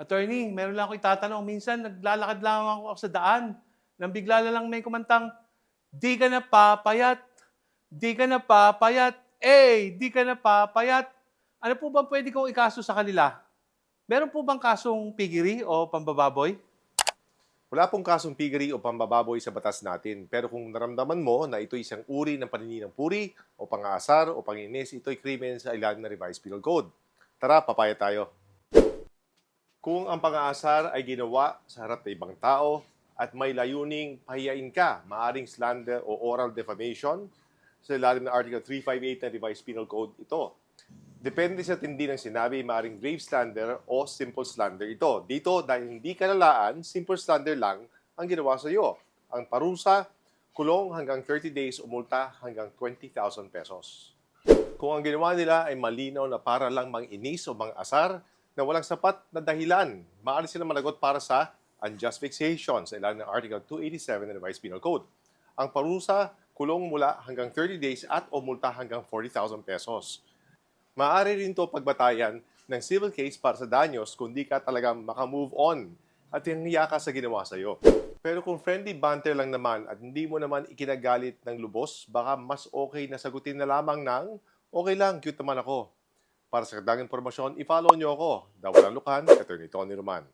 Attorney, meron lang ako itatanong. Minsan, naglalakad lang ako sa daan. Nang bigla lang may kumantang, di ka na papayat, di ka na papayat, eh, di ka na papayat. Ano po bang pwede kong ikaso sa kanila? Meron po bang kasong pigiri o pambababoy? Wala pong kasong piggery o pambababoy sa batas natin. Pero kung naramdaman mo na ito isang uri ng paninirang puri o pang-aasar o panginis, ito'y krimen sa ilalim ng Revised Penal Code. Tara, papaya tayo. Kung ang pang-aasar ay ginawa sa harap ng ibang tao at may layuning pahiyain ka, maaring slander o oral defamation, sa ilalim ng Article 358 ng Revised Penal Code ito. Depende sa tindi ng sinabi, maaaring grave slander o simple slander ito. Dito, dahil hindi kalalaan, simple slander lang ang ginawa sa iyo. Ang parusa, kulong hanggang 30 days o multa hanggang 20,000 pesos. Kung ang ginawa nila ay malinaw na para lang mang-inis o mang-asar na walang sapat na dahilan, maaari sila managot para sa unjust vexation sa ilalim ng Article 287 ng Revised Penal Code. Ang parusa, kulong mula hanggang 30 days at o multa hanggang 40,000 pesos. Maaari rin ito pagbatayan ng civil case para sa danyos kung di ka talaga makamove on at hiya ka sa ginawa sa iyo. Pero kung friendly banter lang naman at hindi mo naman ikinagalit ng lubos, baka mas okay na sagutin na lamang ng okay lang, cute naman ako. Para sa kadagang impormasyon, i-follow nyo ako. Dawalan Lukan, Attorney Tony Roman.